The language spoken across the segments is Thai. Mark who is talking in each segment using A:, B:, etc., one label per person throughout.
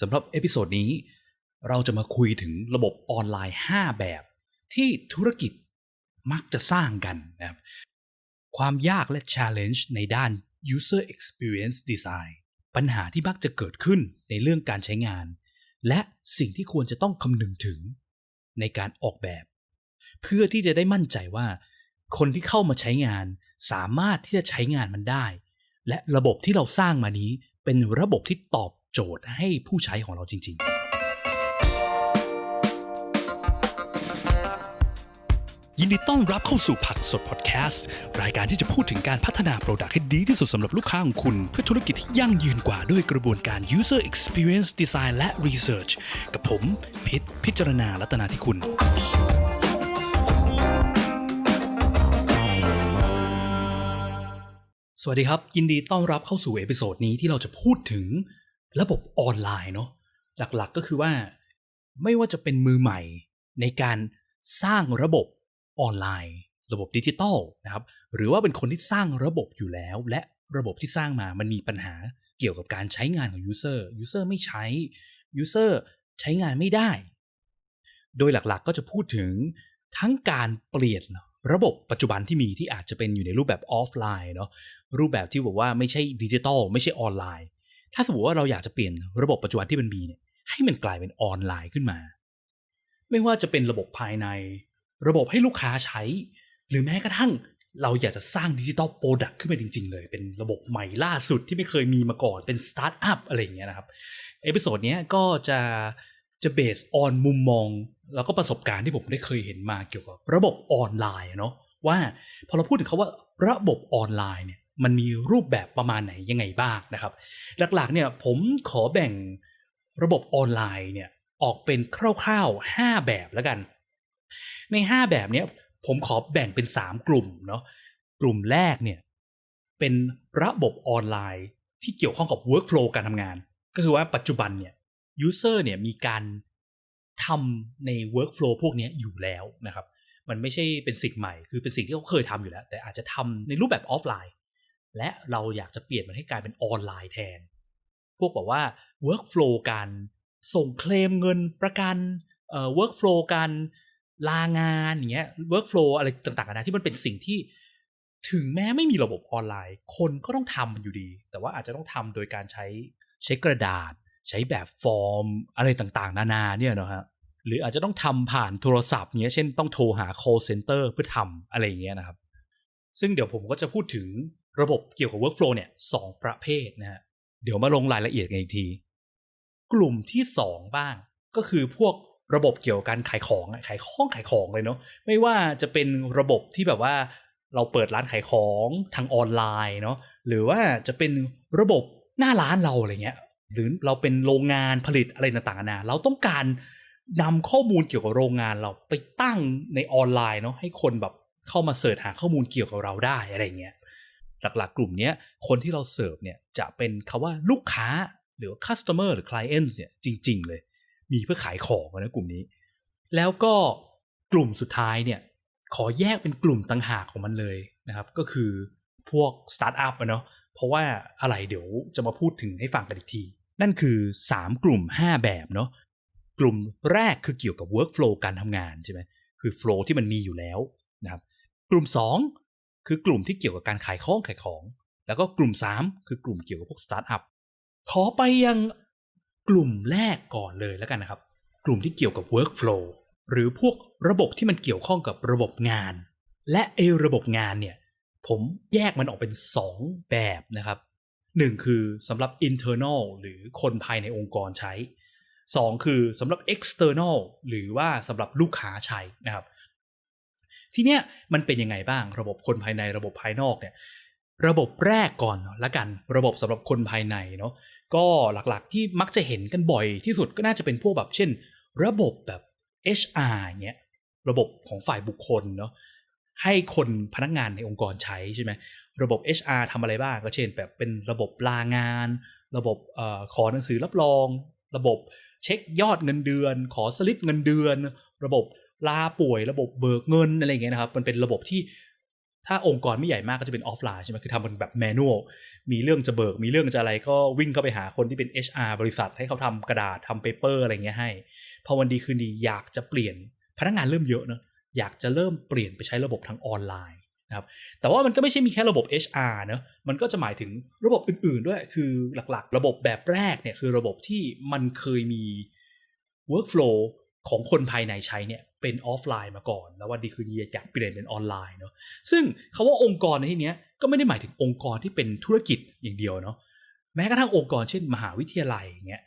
A: สำหรับเอพิโซดนี้ เราจะมาคุยถึงระบบออนไลน์ 5 แบบ ที่ธุรกิจมักจะสร้างกันนะครับความยากและ challenge ในด้าน user experience design ปัญหาที่มักจะเกิดขึ้นในเรื่องการใช้งาน และสิ่งที่ควรจะต้องคำนึงถึงในการออกแบบ เพื่อที่จะได้มั่นใจว่า คนที่เข้ามาใช้งาน สามารถที่จะใช้งานมันได้ และระบบที่เราสร้างมานี้เป็นระบบที่ตอบ โจทย์ให้ผู้ใช้ของเราจริง ๆ ยินดีต้อนรับเข้าสู่ผักสดพอดแคสต์รายการที่จะพูดถึงการพัฒนาโปรดักต์ให้ดีที่สุดสำหรับลูกค้าของคุณ เพื่อธุรกิจที่ยั่งยืนกว่าด้วยกระบวนการ user experience design และ research กับผมพิษพิจารณาลัตนาที่คุณสวัสดีครับ ยินดีต้อนรับเข้าสู่เอพิโซดนี้ที่เราจะพูดถึง ระบบออนไลน์เนาะหลักๆก็คือว่าไม่ว่าจะเป็นมือใหม่ในการสร้างระบบออนไลน์ ระบบดิจิตอลนะครับหรือว่าเป็นคนที่สร้างระบบอยู่แล้ว และระบบที่สร้างมามันมีปัญหาเกี่ยวกับการใช้งานของยูเซอร์ยูเซอร์ไม่ใช้ยูเซอร์ใช้งานไม่ได้ โดยหลักๆก็จะพูดถึงทั้งการเปลี่ยนระบบปัจจุบันที่มีที่อาจจะเป็นอยู่ในรูปแบบออฟไลน์เนาะรูปแบบที่บอกว่าไม่ใช่ดิจิตอลไม่ใช่ออนไลน์ ถ้าสมมติว่าเราอยากจะเปลี่ยนระบบปัจจุบันที่มันมีเนี่ยให้มันกลายเป็นออนไลน์ขึ้นมา ไม่ว่าจะเป็นระบบภายใน ระบบให้ลูกค้าใช้ หรือแม้กระทั่งเราอยากจะสร้างดิจิตอลโปรดักต์ขึ้นมาจริง ๆ เลย เป็นระบบใหม่ล่าสุดที่ไม่เคยมีมาก่อนเป็นสตาร์ทอัพอะไรอย่างเงี้ยนะครับเอพิโซดนี้ก็จะจะเบสออนมุมมอง แล้วก็ประสบการณ์ที่ผมได้เคยเห็นมาเกี่ยวกับระบบออนไลน์เนาะว่าพอเราพูดถึงคาว่าระบบออนไลน์เนี่ย มันมีรูปแบบประมาณไหนยังไงบ้างนะครับ หลักๆเนี่ยผมขอแบ่งระบบออนไลน์เนี่ยออกเป็นคร่าวๆ 5 แบบแล้วกัน ใน 5 แบบเนี้ยผมขอแบ่งเป็น 3 กลุ่มเนาะกลุ่มแรกเนี่ยเป็นระบบออนไลน์ที่เกี่ยวข้องกับ workflow การทำงาน ก็คือว่าปัจจุบันเนี่ย user เนี่ยมีการทำใน workflow พวกนี้อยู่แล้วนะครับ มันไม่ใช่เป็นสิ่งใหม่ คือเป็นสิ่งที่เขาเคยทำอยู่แล้ว แต่อาจจะทำในรูปแบบออฟไลน์ และเราอยากจะเปลี่ยนมันให้กลายเป็นออนไลน์แทน พวกแบบว่า workflow การส่งเคลมเงินประกันเอ่อ workflow การลางานอย่างเงี้ย workflow อะไรต่างๆนะที่มันเป็นสิ่งที่ถึงแม้ไม่มีระบบออนไลน์ คนก็ต้องทำมันอยู่ดี แต่ว่าอาจจะต้องทำโดยการใช้ใช้กระดาษ ใช้แบบฟอร์มอะไรต่างๆ นานาเนี่ยนะฮะหรืออาจจะต้องทำผ่านโทรศัพท์เงี้ยเช่นต้องโทรหา call center เพื่อทำอะไรอย่างเงี้ยนะครับ ซึ่งเดี๋ยวผมก็จะพูดถึง ระบบเกี่ยวกับ workflow เนี่ยสองประเภทนะฮะเดี๋ยวมาลงรายละเอียดกันอีกที กลุ่มที่สองบ้างก็คือพวกระบบเกี่ยวกับการขายของขายของขายของเลยเนาะไม่ว่าจะเป็นระบบที่แบบว่าเราเปิดร้านขายของทางออนไลน์เนาะหรือว่าจะเป็นระบบหน้าร้านเราอะไรเงี้ยหรือเราเป็นโรงงานผลิตอะไรต่างๆนานาเราต้องการนำข้อมูลเกี่ยวกับโรงงานเราไปตั้งในออนไลน์เนาะให้คนแบบเข้ามาเสิร์ชหาข้อมูลเกี่ยวกับเราได้อะไรเงี้ย หลักๆ กลุ่มนี้คนที่เราเสิร์ฟเนี่ยจะเป็นคาว่าลูกค้าหรือ customer หรือ client เนี่ยจริง ๆ เลย มีเพื่อขายของนะกลุ่มนี้ แล้วก็กลุ่มสุดท้ายเนี่ยขอแยกเป็นกลุ่มต่างหากของมันเลยนะครับก็คือพวกสตาร์ทอัพเนาะเพราะว่าอะไรเดี๋ยวจะมาพูดถึงให้ฟังกันอีกที นั่นคือ 3 กลุ่ม 5 แบบเนาะกลุ่มแรกคือเกี่ยวกับ workflow การทำงานใช่ไหมคือ flow ที่มันมีอยู่แล้วนะครับกลุ่ม 2 คือกลุ่มที่เกี่ยวกับการขายของขายของ แล้วก็กลุ่ม 3 คือกลุ่มเกี่ยวกับพวกสตาร์ทอัพขอไปยังกลุ่มแรกก่อนเลยแล้วกันนะครับ กลุ่มที่เกี่ยวกับ workflow หรือพวกระบบที่มันเกี่ยวข้องกับระบบงาน และไอระบบงานเนี่ยผมแยกมันออกเป็น 2 แบบนะครับหนึ่งคือสำหรับ internal หรือคนภายในองค์กรใช้ 2 คือสำหรับ external หรือว่าสำหรับลูกค้าใช้นะครับ ทีเนี้ยมันเป็นยังไงบ้างระบบคนภายในระบบภายนอกเนี่ยระบบแรกก่อนละกันระบบสำหรับคนภายในเนาะก็หลักๆที่มักจะเห็นกันบ่อยที่สุดก็น่าจะเป็นพวกแบบเช่น ระบบแบบ HR เงี้ยระบบของฝ่ายบุคคลเนาะให้คนพนักงานในองค์กรใช้ใช่ไหมระบบ HR ทำอะไรบ้างก็เช่น แบบเป็นระบบลางาน ระบบออขอหนังสือรับรอง ระบบเช็คยอดเงินเดือน ขอสลิปเงินเดือน ระบบ ลาป่วยระบบเบิกเงินอะไรเงี้ยนะครับ มันเป็นระบบที่ถ้าองค์กรไม่ใหญ่มากก็จะเป็นออฟไลน์ใช่ไหมคือทำมันแบบแมนนวลมีเรื่องจะเบิก มีเรื่องจะอะไรก็วิ่งเข้าไปหาคนที่เป็น HR บริษัทให้เขาทำกระดาษทำเปเปอร์อะไรเงี้ยให้ พอวันดีคืนดีอยากจะเปลี่ยนพนักงานเริ่มเยอะเนอะอยากจะเริ่มเปลี่ยนไปใช้ระบบทางออนไลน์นะครับแต่ว่ามันก็ไม่ใช่มีแค่ระบบ HR เนะมันก็จะหมายถึงระบบอื่น ๆ ด้วยคือหลักๆ ระบบแบบแรกเนี่ยคือระบบที่มันเคยมี workflow ของคนภายในใช้เนี่ย เป็นออฟไลน์มาก่อน แล้ววันดีคืนดีอยากเปลี่ยนเป็นออนไลน์เนาะซึ่งคาว่าองค์กรในที่นี้ก็ไม่ได้หมายถึงองค์กรที่เป็นธุรกิจอย่างเดียวเนาะแม้กระทั่งองค์กรเช่นมหาวิทยาลัยเงี้ย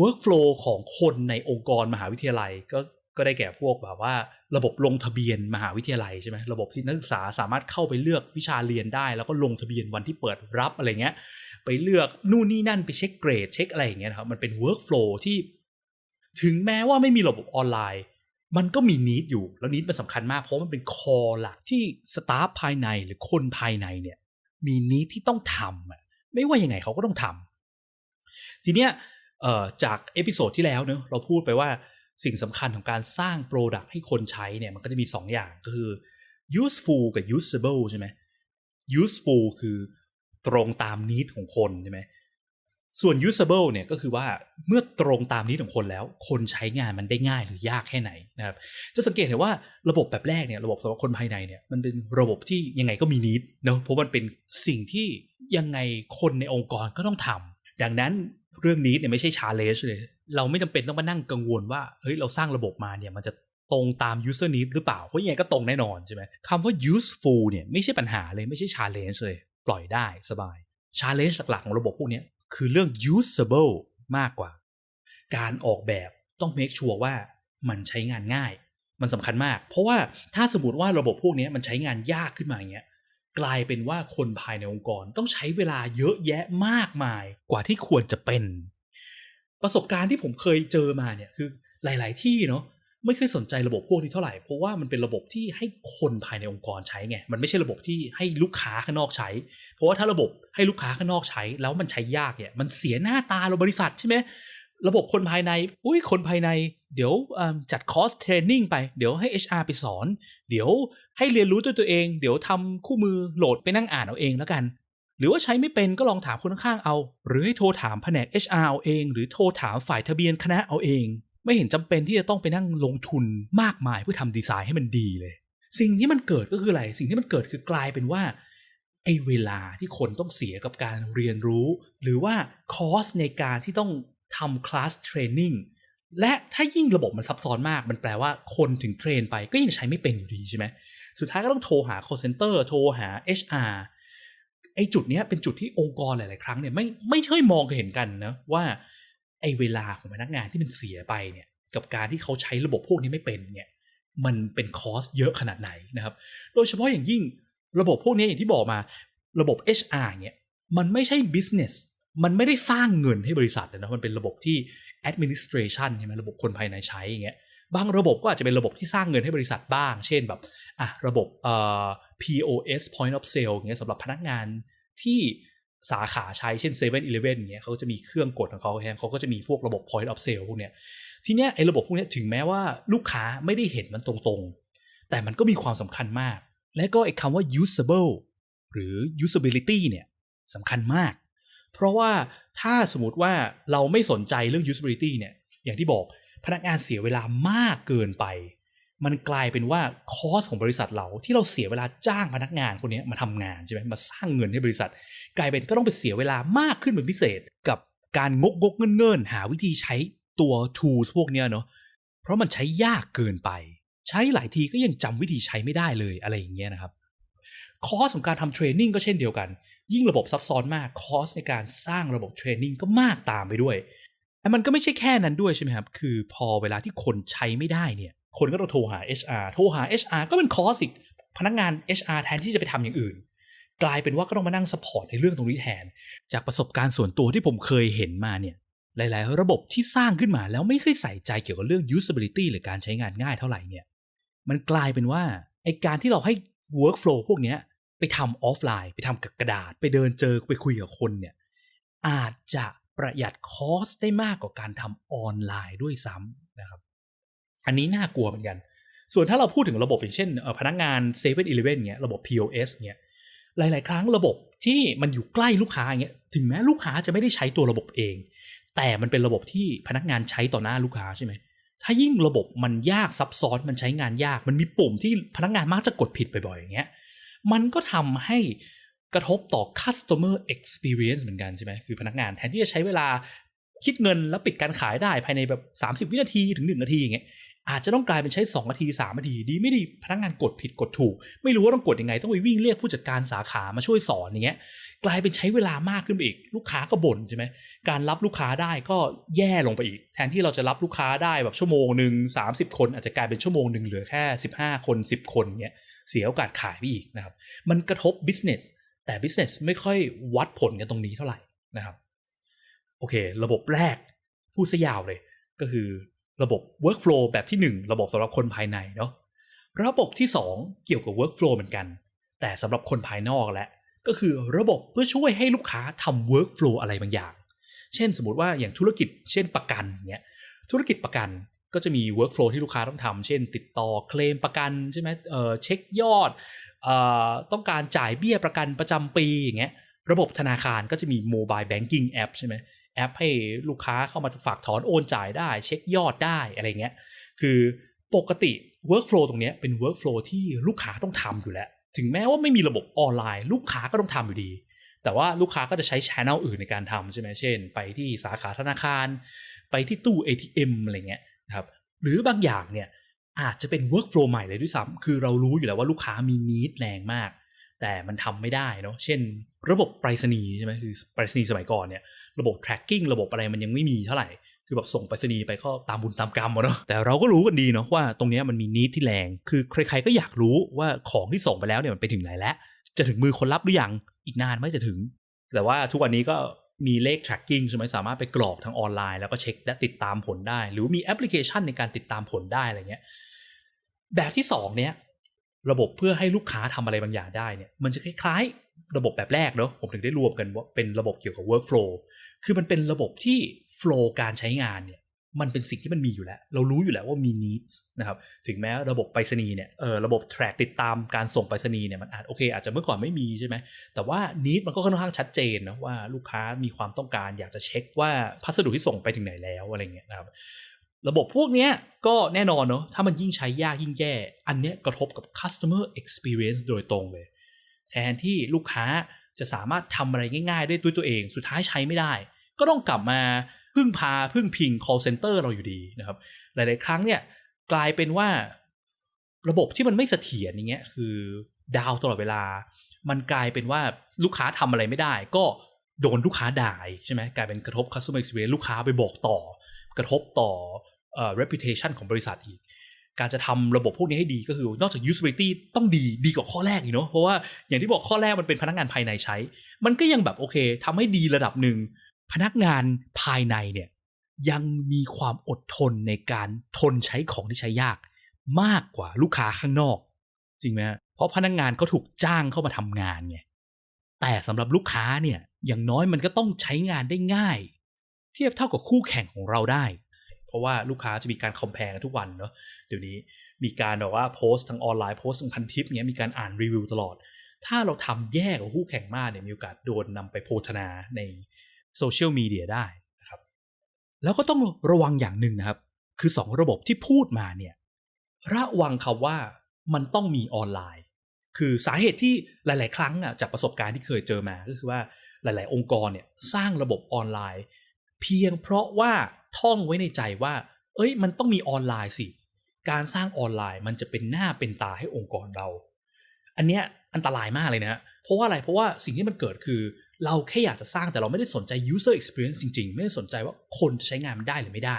A: workflow ของคนในองค์กรมหาวิทยาลัยก็ก็ได้แก่พวกแบบว่าระบบลงทะเบียนมหาวิทยาลัยใช่ไหมระบบที่นักศึกษาสามารถเข้าไปเลือกวิชาเรียนได้ แล้วก็ลงทะเบียนวันที่เปิดรับอะไรเงี้ย ไปเลือกนู่นนี่นั่นไปเช็คเกรดเช็คอะไรอย่างเงี้ยนะครับมันเป็น workflow ที่ถึงแม้ว่าไม่มีระบบออนไลน์ มันก็มีนิดอยู่ แล้วนิดมันสำคัญมาก เพราะมันเป็นคอหลักที่สตาฟภายในหรือคนภายในเนี่ย มีนิดที่ต้องทำอะไม่ว่ายังไงเขาก็ต้องทำทีเนี้ยจากเอพิโซดที่แล้วเนอะเราพูดไปว่าสิ่งสำคัญของการสร้างโปรดักต์ให้คนใช้เนี่ยมันก็จะมี 2 อย่างก็คือ useful กับ usable ใช่ไหม useful คือตรงตามนิดของคนใช่ไหม ส่วน usable เนี่ยก็คือว่าเมื่อตรงตามนี้ของคนแล้ว คนใช้งานมันได้ง่ายหรือยากแค่ไหนนะครับจะสังเกตเห็นว่าระบบแบบแรกเนี่ยระบบสำหรับคนภายในเนี่ยมันเป็นระบบที่ยังไงก็มีนิดเนาะเพราะมันเป็นสิ่งที่ยังไงคนในองค์กรก็ต้องทำดังนั้นเรื่องนี้เนี่ยไม่ใช่ชาเลนจ์เลย เราไม่จำเป็นต้องมานั่งกังวลว่าเฮ้ยเราสร้างระบบมาเนี่ยมันจะตรงตาม user need หรือเปล่าเพราะยังไงก็ตรงแน่นอนใช่ไหมคำว่า useful เนี่ยไม่ใช่ปัญหาเลยไม่ใช่ challenge เลย ปล่อยได้สบาย challenge หลักๆของระบบพวกนี้ คือเรื่อง usable มากกว่า การออกแบบต้อง make sure ว่ามันใช้งานง่าย มันสำคัญมาก เพราะว่าถ้าสมมติว่าระบบพวกนี้มันใช้งานยากขึ้นมาอย่างเงี้ยกลายเป็นว่าคนภายในองค์กรต้องใช้เวลาเยอะแยะมากมายกว่าที่ควรจะเป็น ประสบการณ์ที่ผมเคยเจอมาเนี่ยคือหลาย ๆ ที่เนาะ ไม่เคยสนใจระบบพวกนี้เท่าไหร่ เพราะว่ามันเป็นระบบที่ให้คนภายในองค์กรใช้ไง มันไม่ใช่ระบบที่ให้ลูกค้าข้างนอกใช้ เพราะว่าถ้าระบบให้ลูกค้าข้างนอกใช้ แล้วมันใช้ยากเนี่ย มันเสียหน้าตาเราบริษัทใช่ไหมระบบคนภายใน อุ้ยคนภายใน เดี๋ยวจัดคอร์สเทรนนิ่งไป เดี๋ยวให้ HR ไปสอน เดี๋ยวให้เรียนรู้ด้วยตัวเอง เดี๋ยวทำคู่มือโหลดไปนั่งอ่านเอาเองแล้วกัน หรือว่าใช้ไม่เป็นก็ลองถามคนข้างๆเอา หรือให้โทรถามแผนก HR เอาเอง หรือโทรถามฝ่ายทะเบียนคณะเอาเอง ไม่เห็นจำเป็นที่จะต้องไปนั่งลงทุนมากมายเพื่อทำดีไซน์ให้มันดีเลย สิ่งที่มันเกิดก็คืออะไร สิ่งที่มันเกิดคือกลายเป็นว่าไอ้เวลาที่คนต้องเสียกับการเรียนรู้ หรือว่าคอสในการที่ต้องทำคลาสเทรนนิ่งและถ้ายิ่งระบบมันซับซ้อนมาก มันแปลว่าคนถึงเทรนไปก็ยังใช้ไม่เป็นอยู่ดีใช่ไหมสุดท้ายก็ต้องโทรหา call center โทรหา HR ไอ้จุดนี้เป็นจุดที่องค์กรหลาย ๆ ครั้งเนี่ยไม่ไม่ใช่มองเห็นกันนะว่า ไอ้เวลาของพนักงานที่มันเสียไปเนี่ยกับการที่เขาใช้ระบบพวกนี้ไม่เป็นเนี่ยมันเป็นคอสเยอะขนาดไหนนะครับ โดยเฉพาะอย่างยิ่งระบบพวกนี้อย่างที่บอกมาระบบ HR เนี่ยมันไม่ใช่ business มันไม่ได้สร้างเงินให้บริษัทนะมันเป็นระบบที่ administration ใช่ไหมระบบคนภายในใช้อย่างเงี้ยบางระบบก็อาจจะเป็นระบบที่สร้างเงินให้บริษัทบ้าง เช่นแบบอะระบบเอ่อ POS point of sale อย่างเงี้ยสำหรับพนักงานที่ สาขาใช้เช่น7 e เ e ่ e อเงี้ยเขาจะมีเครื่องกดของเขาเขาก็จะมีพวกระบบ point of sale พวกเนี้ยทีเนี้ยไอ้ระบบพวกเนี้ยถึงแม้ว่าลูกค้าไม่ได้เห็นมันตรงๆ แต่มันก็มีความสำคัญมาก และก็ไอ้คำว่า usable หรือ usability เนี่ยสำคัญมาก เพราะว่าถ้าสมมติว่าเราไม่สนใจเรื่อง usability เนี่ยอย่างที่บอกพนักงานเสียเวลามากเกินไป มันกลายเป็นว่าคอสของบริษัทเราที่เราเสียเวลาจ้างพนักงานคนนี้มาทำงานใช่ไหมมาสร้างเงินให้บริษัท กลายเป็นก็ต้องไปเสียเวลามากขึ้นเป็นพิเศษกับการงกงกเงินเงินหาวิธีใช้ตัว tools พวกเนี้ยเนาะเพราะมันใช้ยากเกินไป ใช้หลายทีก็ยังจำวิธีใช้ไม่ได้เลยอะไรอย่างเงี้ยนะครับคอสของการทำเทรนนิ่งก็เช่นเดียวกัน ยิ่งระบบซับซ้อนมากคอสในการสร้างระบบเทรนนิ่งก็มากตามไปด้วยแต่มันก็ไม่ใช่แค่นั้นด้วยใช่ไหมครับ คือพอเวลาที่คนใช้ไม่ได้เนี่ย คนก็ต้องโทรหา HR โทรหา HR ก็เป็นคอสอีกพนักงาน HR แทนที่จะไปทำอย่างอื่น กลายเป็นว่าก็ต้องมานั่งสปอร์ตในเรื่องตรงนี้แทน จากประสบการณ์ส่วนตัวที่ผมเคยเห็นมาเนี่ยหลาย ๆ ระบบที่สร้างขึ้นมาแล้วไม่เคยใส่ใจเกี่ยวกับเรื่อง usability หรือการใช้งานง่ายเท่าไหร่เนี่ยมันกลายเป็นว่าไอการที่เราให้ workflow พวกนี้ไปทำออฟไลน์ ไปทำกับกระดาษ ไปเดินเจอไปคุยกับคนเนี่ยอาจจะประหยัดคอสได้มากกว่าการทำออนไลน์ด้วยซ้ำนะครับ อันนี้น่ากลัวเหมือนกัน ส่วนถ้าเราพูดถึงระบบอย่างเช่นพนักงาน7 e เ e ่ e อเงี้ยระบบ POS เงี้ยหลาย ๆ ครั้งระบบที่มันอยู่ใกล้ลูกค้าเงี้ยถึงแม้ลูกค้าจะไม่ได้ใช้ตัวระบบเอง แต่มันเป็นระบบที่พนักงานใช้ต่อหน้าลูกค้าใช่ไหมถ้ายิ่งระบบมันยากซับซ้อนมันใช้งานยาก มันมีปุ่มที่พนักงานมักจะกดผิดบ่อยๆอย่างเงี้ยมันก็ทำให้กระทบต่อ customer experience เหมือนกันใช่ไหมคือพนักงานแทนที่จะใช้เวลาคิดเงินแล้วปิดการขายได้ภายในแบบ 30 วินาทีถึง 1 นาทีอย่างเงี้ย อาจจะต้องกลายเป็นใช้2นาที3นาทีดีไม่ดีพนักงานกดผิดกดถูก ไม่รู้ว่าต้องกดยังไง ต้องไปวิ่งเรียกผู้จัดการสาขามาช่วยสอนอย่างเงี้ยกลายเป็นใช้เวลามากขึ้นไปอีก ลูกค้าก็บ่นใช่ไหมการรับลูกค้าได้ก็แย่ลงไปอีก แทนที่เราจะรับลูกค้าได้แบบชั่วโมงหนึ่ง30 คน อาจจะกลายเป็นชั่วโมงหนึ่งเหลือแค่ 15 คน 10 คนเงี้ยเสียโอกาสขายไปอีกนะครับมันกระทบ business แต่ business ไม่ค่อยวัดผลกันตรงนี้เท่าไหร่นะครับโอเค ระบบแรกพูดซะยาวเลยก็คือ ระบบ workflow แบบที่ 1 ระบบสำหรับคนภายในเนาะระบบที่ 2 เกี่ยวกับ workflow เหมือนกัน แต่สำหรับคนภายนอกและ ก็คือระบบเพื่อช่วยให้ลูกค้าทำ workflow อะไรบางอย่าง เช่นสมมติว่าอย่างธุรกิจ เช่นประกันเนี้ยธุรกิจประกันก็จะมี workflow ที่ลูกค้าต้องทำเช่น ติดต่อเคลมประกันใช่ไหมเออเช็คยอดเอ่อต้องการจ่ายเบี้ยประกันประจำปีอย่างเงี้ยระบบธนาคารก็จะมี mobile banking app ใช่ไหม แอปให้ลูกค้าเข้ามาฝากถอนโอนจ่ายได้ เช็คยอดได้อะไรเงี้ย คือปกติ workflow ตรงนี้เป็น workflow ที่ลูกค้าต้องทำอยู่แล้ว ถึงแม้ว่าไม่มีระบบออนไลน์ ลูกค้าก็ต้องทำอยู่ดี แต่ว่าลูกค้าก็จะใช้ช n e l อื่นในการทำใช่ไหมเช่น ไปที่สาขาธนาคาร ไปที่ตู้ ATM อะไรเงี้ยนะครับ หรือบางอย่างเนี่ยอาจจะเป็น workflow ใหม่เลยด้วยซ้ำคือเรารู้อยู่แล้วว่าลูกค้ามีนิดแรงมาก แต่มันทำไม่ได้เนาะเช่น ระบบไปรษณีย์ใช่ไหมคือไปรษณีย์สมัยก่อนเนี่ยระบบ tracking ระบบอะไรมันยังไม่มีเท่าไหร่คือแบบส่งไปรษณีย์ไปก็ตามบุญตามกรรมเนาะแต่เราก็รู้กันดีเนาะว่าตรงนี้มันมีนิดที่แรง คือใครๆก็อยากรู้ว่าของที่ส่งไปแล้วเนี่ยมันไปถึงไหนแล้ว จะถึงมือคนรับหรือยังอีกนานไหมจะถึง แต่ว่าทุกวันนี้ก็มีเลข tracking ใช่ไหมสามารถไปกรอกทางออนไลน์ แล้วก็เช็คและติดตามผลได้ หรือมีแอปพลิเคชันในการติดตามผลได้อะไรเงี้ยแบบที่สองเนี้ย ระบบเพื่อให้ลูกค้าทำอะไรบางอย่างได้เนี่ยมันจะคล้ายๆ ระบบแบบแรกเนาะผมถึงได้รวมกันว่าเป็นระบบเกี่ยวกับ workflow คือมันเป็นระบบที่ flow การใช้งานเนี่ยมันเป็นสิ่งที่มันมีอยู่แล้ว เรารู้อยู่แล้วว่ามี needs นะครับ ถึงแม้ระบบไปรษณีย์เนี่ยเออระบบ track ติดตามการส่งไปรษณีย์เนี่ยมันอาจโอเค อาจจะเมื่อก่อนไม่มีใช่ไหม แต่ว่า need มันก็ค่อนข้างชัดเจนนะว่าลูกค้ามีความต้องการอยากจะเช็คว่าพัสดุที่ส่งไปถึงไหนแล้วอะไรเงี้ยนะครับ ระบบพวกเนี้ยก็แน่นอนเนาะถ้ามันยิ่งใช้ยากยิ่งแย่ อันเนี้ยกระทบกับ customer experience โดยตรงเลย แทนที่ลูกค้าจะสามารถทำอะไรง่ายๆ ได้ด้วยตัวเอง สุดท้ายใช้ไม่ได้ ก็ต้องกลับมาพึ่งพาพึ่งพิง call center เราอยู่ดีนะครับ หลายๆ ครั้งเนี่ยกลายเป็นว่า ระบบที่มันไม่เสถียรอย่างเงี้ยคือดาวตลอดเวลา มันกลายเป็นว่าลูกค้าทำอะไรไม่ได้ ก็โดนลูกค้าด่าใช่ไหมกลายเป็นกระทบ customer experience ลูกค้าไปบอกต่อ กระทบต่อ reputation ของบริษัทอีก การจะทำระบบพวกนี้ให้ดีก็คือนอกจาก usability ต้องดีดีกว่าข้อแรกอีกเนาะเพราะว่าอย่างที่บอกข้อแรกมันเป็นพนักงานภายในใช้ มันก็ยังแบบโอเคทำให้ดีระดับหนึ่งพนักงานภายในเนี่ยยังมีความอดทนในการทนใช้ของที่ใช้ยาก มากกว่าลูกค้าข้างนอก จริงไหมเพราะพนักงานเขาถูกจ้างเข้ามาทำงานไงแต่สำหรับลูกค้าเนี่ยอย่างน้อยมันก็ต้องใช้งานได้ง่าย เทียบเท่ากับคู่แข่งของเราได้ เพราะว่าลูกค้าจะมีการคอมเพลกันทุกวันเนาะเดี๋ยวนี้มีการแบบว่าโพสต์ทางออนไลน์โพสต์ทางพันทิปเนี้ยมีการอ่านรีวิวตลอด ถ้าเราทำแย่กว่าคู่แข่งมากเนี่ยมีโอกาสโดนนำไปโพธนาในโซเชียลมีเดียได้นะครับ แล้วก็ต้องระวังอย่างหนึ่งนะครับ คือ 2 ระบบที่พูดมาเนี่ยระวังคำว่ามันต้องมีออนไลน์ คือสาเหตุที่หลาย ๆ ครั้งอะจากประสบการณ์ที่เคยเจอมาก็คือว่าหลาย ๆ องค์กรเนี่ยสร้างระบบออนไลน์ เพียงเพราะว่าท่องไว้ในใจว่า เอ้ย มันต้องมีออนไลน์สิ การสร้างออนไลน์มันจะเป็นหน้าเป็นตาให้องค์กรเรา อันเนี้ยอันตรายมากเลยนะ เพราะว่าอะไร เพราะว่าสิ่งที่มันเกิดคือ เราแค่อยากจะสร้างแต่เราไม่ได้สนใจ user experience จริง ๆ ไม่ได้สนใจว่าคนจะใช้งานมันได้หรือไม่ได้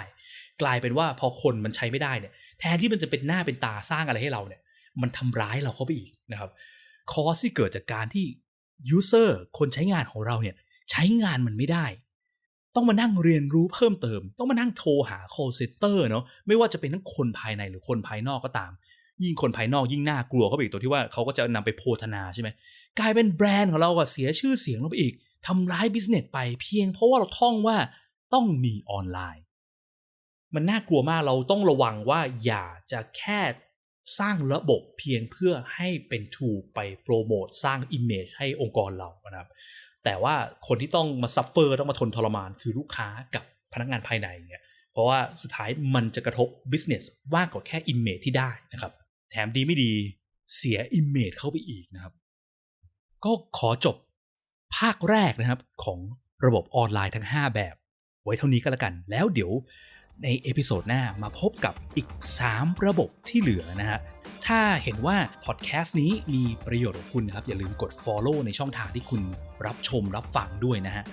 A: กลายเป็นว่าพอคนมันใช้ไม่ได้เนี่ย แทนที่มันจะเป็นหน้าเป็นตาสร้างอะไรให้เราเนี่ย มันทำร้ายเราเข้าไปอีกนะครับ คอสที่เกิดจากการที่ user คนใช้งานของเราเนี่ยใช้งานมันไม่ได้ ต้องมานั่งเรียนรู้เพิ่มเติม ต้องมานั่งโทรหา call center เนาะไม่ว่าจะเป็นทั้งคนภายในหรือคนภายนอกก็ตาม ยิ่งคนภายนอกยิ่งน่ากลัวเขาไปอีกตัวที่ว่าเขาก็จะนำไปโพธนาใช่ไหมกลายเป็นแบรนด์ของเราอะเสียชื่อเสียงลงไปอีกทำร้ายบิสเนสไปเพียงเพราะว่าเราท่องว่าต้องมีออนไลน์ มันน่ากลัวมากเราต้องระวังว่าอย่าจะแค่สร้างระบบเพียงเพื่อให้เป็น tool ไปโปรโมทสร้าง image ให้องค์กรเรานะครับ แต่ว่าคนที่ต้องมาซัฟเฟอร์ต้องมาทนทรมาน คือลูกค้ากับพนักงานภายในเนี่ยเพราะว่าสุดท้ายมันจะกระทบ business มากกว่าแค่ image ที่ได้นะครับ แถมดีไม่ดีเสีย image เข้าไปอีกนะครับ ก็ขอจบภาคแรกนะครับของระบบออนไลน์ทั้ง 5 แบบ ไว้เท่านี้ก็แล้วกัน แล้วเดี๋ยวในเอพิโซดหน้ามาพบกับอีก 3 ระบบที่เหลือนะฮะ ถ้าเห็นว่าพอดแคสต์นี้มีประโยชน์กับคุณนะครับ อย่าลืมกด Follow ในช่องทางที่คุณ รับชมรับฟังด้วยนะฮะ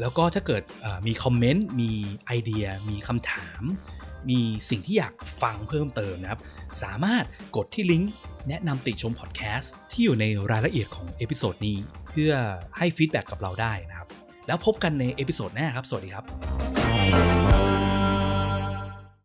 A: แล้วก็ถ้าเกิดมีคอมเมนต์ มีไอเดีย มีคำถาม มีสิ่งที่อยากฟังเพิ่มเติมนะครับ สามารถกดที่ลิงก์แนะนำติชมพอดแคสต์ที่อยู่ในรายละเอียดของเอพิโซดนี้ เพื่อให้ฟีดแบ็กกับเราได้นะครับ แล้วพบกันในเอพิโซดหน้าครับ สวัสดีครับ